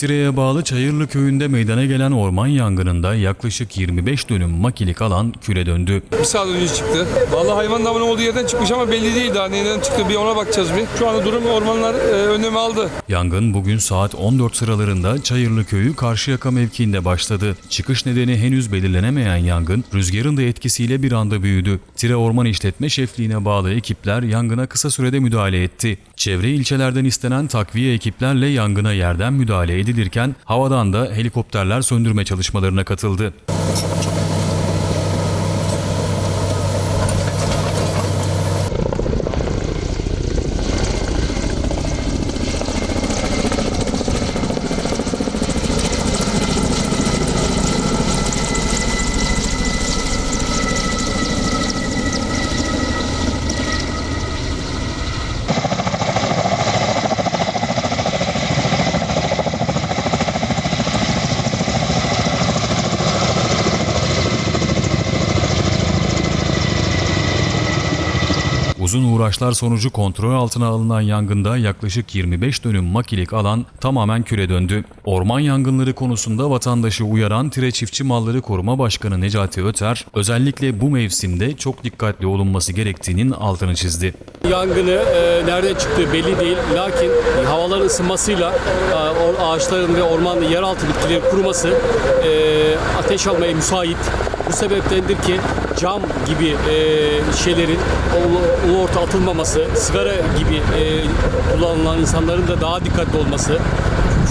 Tire'ye bağlı Çayırlı köyünde meydana gelen orman yangınında yaklaşık 25 dönüm makilik alan küle döndü. Bir saat önce çıktı. Vallahi hayvan damının olduğu yerden çıkmış ama belli değil daha neden çıktı bir ona bakacağız bir. Şu anda durum ormanlar e, önlemi aldı. Yangın bugün saat 14 sıralarında Çayırlı köyü Karşıyaka mevkiinde başladı. Çıkış nedeni henüz belirlenemeyen yangın rüzgarın da etkisiyle bir anda büyüdü. Tire Orman İşletme Şefliğine bağlı ekipler yangına kısa sürede müdahale etti. Çevre ilçelerden istenen takviye ekiplerle yangına yerden müdahale edilirken havadan da helikopterler söndürme çalışmalarına katıldı. Uzun uğraşlar sonucu kontrol altına alınan yangında yaklaşık 25 dönüm makilik alan tamamen küre döndü. Orman yangınları konusunda vatandaşı uyaran Tire Çiftçi Malları Koruma Başkanı Necati Öter, özellikle bu mevsimde çok dikkatli olunması gerektiğinin altını çizdi. Yangını e, nereden çıktığı belli değil. Lakin havaların ısınmasıyla e, ağaçların ve orman yeraltı bitkilerin kuruması e, ateş almaya müsait. Bu sebeptendir ki cam gibi e, şeylerin ulu, orta atılmaması, sigara gibi e, kullanılan insanların da daha dikkatli olması.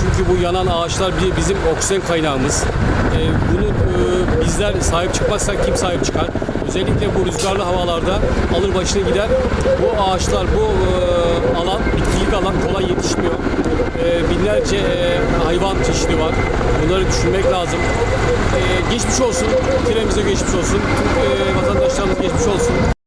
Çünkü bu yanan ağaçlar bizim oksijen kaynağımız. E, bunu e, bizler sahip çıkmazsak kim sahip çıkar? Özellikle bu rüzgarlı havalarda alır başına gider. Bu ağaçlar, bu e, alan, bitkilik alan kolay yetişmiyor. E, binlerce e, hayvan çeşidi var. Bunları düşünmek lazım. E, geçmiş olsun, tiremize geçmiş olsun. Tüm e, vatandaşlarımız geçmiş olsun.